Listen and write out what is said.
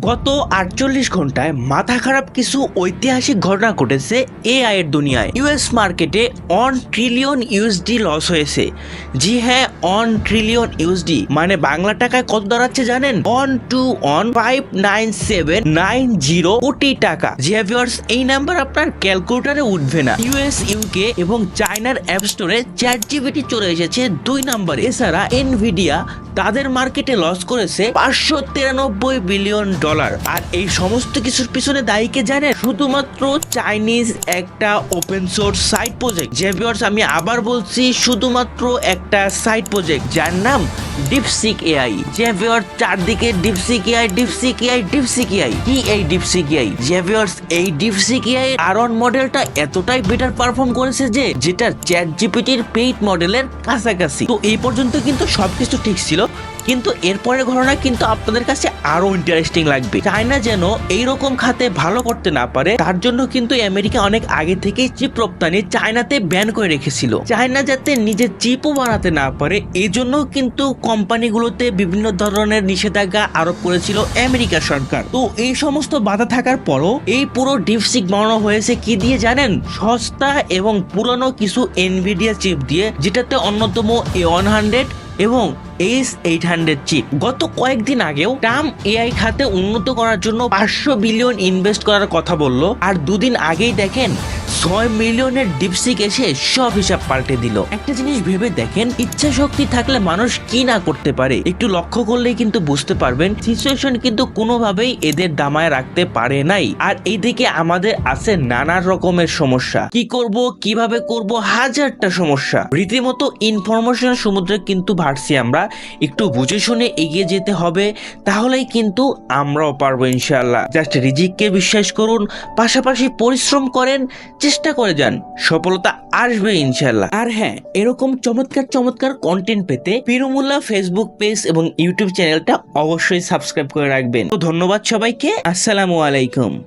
গত আটচল্লিশ ঘন্টায় মাথা খারাপ কিছু ঐতিহাসিক ঘটনা ঘটেছে এআই এর দুনিয়ায়। ইউএস মার্কেটে অন ট্রিলিয়ন ইউএসডি লস হয়েছে। জি হ্যাঁ অন ট্রিলিয়ন ইউএসডি মানে বাংলা টাকায় কত দাঁড়াচ্ছে জানেন? One two one five nine seven nine zero কোটি টাকা। জি হ্যাঁ viewers, এই নাম্বার আপনার ক্যালকুলেটারে উঠবে না। ইউএস ইউকে এবং চায়নার অ্যাপ স্টোরে চ্যাট জিবিটি চলে এসেছে দুই নম্বরে এছাড়া এনভিডিয়া তাদের মার্কেটে লস করেছে পাঁচশো তিরানব্বই বিলিয়ন ডলার আর এই সমস্ত কিছুর পিছনে দায়ীকে জানে শুধুমাত্র চাইনিজ একটা ওপেন সোর্স সাইট প্রজেক্ট যে viewers, আমি আবার বলছি শুধুমাত্র একটা সাইট প্রজেক্ট যার নাম ডিপসিক এআই যে viewers, চারদিকে DeepSeek AI DeepSeek AI DeepSeek AI কি এই ডিপসিক এআই যে viewers, এই ডিপসিক এআই আরন মডেলটা এতটাই বেটার পারফর্ম করেছে যে যেটা চ্যাট জিপিটির পেইড মডেলের কাছাকাছি। তো এই পর্যন্ত কিন্তু সবকিছু ঠিক ছিল। কিন্তু এরপরের ঘটনা কিন্তু আপনাদের কাছে আরও ইন্টারেস্টিং লাগবে। চায়না যেন এইরকম খাতে ভালো করতে না পারে, তার জন্য কিন্তু আমেরিকা অনেক আগে থেকেই চিপ রপ্তানি চায়নাতে ব্যান করে রেখেছিল। চায়না যাতে নিজের চিপও বানাতে না পারে এই জন্য কিন্তু কোম্পানিগুলোতে বিভিন্ন ধরনের নিষেধাজ্ঞা আরোপ করেছিল আমেরিকা সরকার। তো এই সমস্ত বাধা থাকার পরও এই পুরো ডিপসিক বানানো হয়েছে কি দিয়ে জানেন? সস্তা এবং পুরনো কিছু এনভিডিয়া চিপ দিয়ে, যেটাতে অন্যতম এ ওয়ান হান্ড্রেড এবং এস এইট হান্ড্রেড চিপ গত কয়েকদিন আগেও টার্ম এআই খাতে উন্নত করার জন্য পাঁচশো বিলিয়ন ইনভেস্ট করার কথা বলল, আর দুদিন আগেই দেখেন ছয় মিলিয়নের ডিপসিক এসে সব হিসাব পাল্টে দিল। একটা জিনিস ভেবে দেখেন ইচ্ছা শক্তি থাকলে মানুষ কি না করতে পারে? একটু লক্ষ্য করলেই কিন্তু বুঝতে পারবেন সিচুয়েশন কিন্তু কোনোভাবেই এদের দামায় রাখতে পারে নাই। আর এইদিকে আমাদের আছে নানা রকমের সমস্যা। কি করব, কীভাবে করব, হাজারটা সমস্যা। রীতিমতো ইনফরমেশন সমুদ্রে কিন্তু ভাসছি আমরা। একটু বুঝে শুনে এগিয়ে যেতে হবে, তাহলেই কিন্তু আমরাও পারব ইনশাল্লাহ জাস্ট রিজিককে বিশ্বাস করুন, পাশাপাশি পরিশ্রম করেন, চেষ্টা করে যান, সফলতা আসবে ইনশাল্লাহ আর হ্যাঁ এরকম চমৎকার চমৎকার কন্টেন্ট পেতে পিরুমুল্লাহ ফেসবুক পেজ এবং ইউটিউব চ্যানেলটা অবশ্যই সাবস্ক্রাইব করে রাখবেন। তো ধন্যবাদ সবাইকে, আসসালামু আলাইকুম।